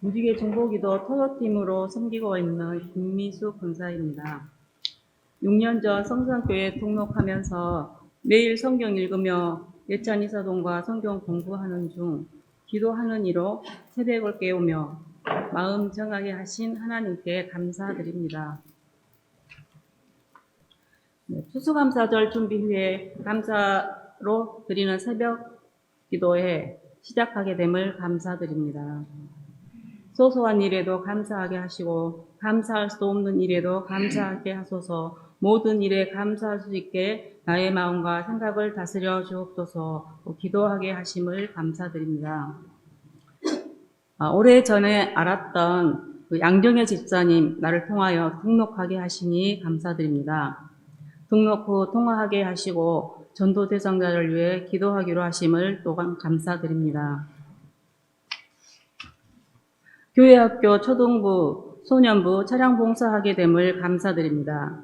무지개 중보기도 토요팀으로 섬기고 있는 김미수 권사입니다. 6년 전 성산교회 등록하면서 매일 성경 읽으며 예찬 이사동과 성경 공부하는 중 기도하는 이로 새벽을 깨우며 마음 정하게 하신 하나님께 감사드립니다. 네, 추수감사절 준비 후에 감사로 드리는 새벽 기도에 시작하게 됨을 감사드립니다. 소소한 일에도 감사하게 하시고 감사할 수 없는 일에도 감사하게 하소서 모든 일에 감사할 수 있게 나의 마음과 생각을 다스려 주옵소서 기도하게 하심을 감사드립니다. 아, 오래 전에 알았던 그 양정혜 집사님 나를 통하여 등록하게 하시니 감사드립니다. 등록 후 통화하게 하시고 전도 대상자를 위해 기도하기로 하심을 또한 감사드립니다. 교회학교 초등부, 소년부 차량 봉사하게 됨을 감사드립니다.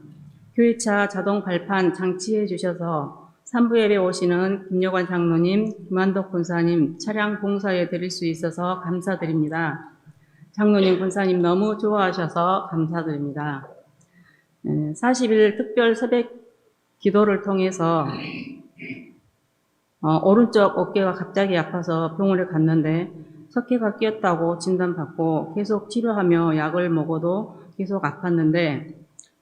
교회차 자동 발판 장치해 주셔서 산부 예배 오시는 김여관 장로님, 김한덕 군사님 차량 봉사해 드릴 수 있어서 감사드립니다. 장로님, 군사님 너무 좋아하셔서 감사드립니다. 40일 특별 새벽 기도를 통해서 어, 오른쪽 어깨가 갑자기 아파서 병원에 갔는데 석회가 끼었다고 진단받고 계속 치료하며 약을 먹어도 계속 아팠는데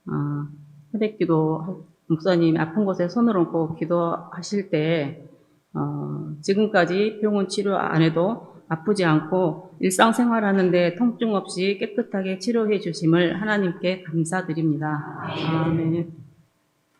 어, 새벽기도 목사님 아픈 곳에 손을 얹고 기도하실 때 어, 지금까지 병원 치료 안 해도 아프지 않고 일상생활 하는데 통증 없이 깨끗하게 치료해 주심을 하나님께 감사드립니다. 아멘.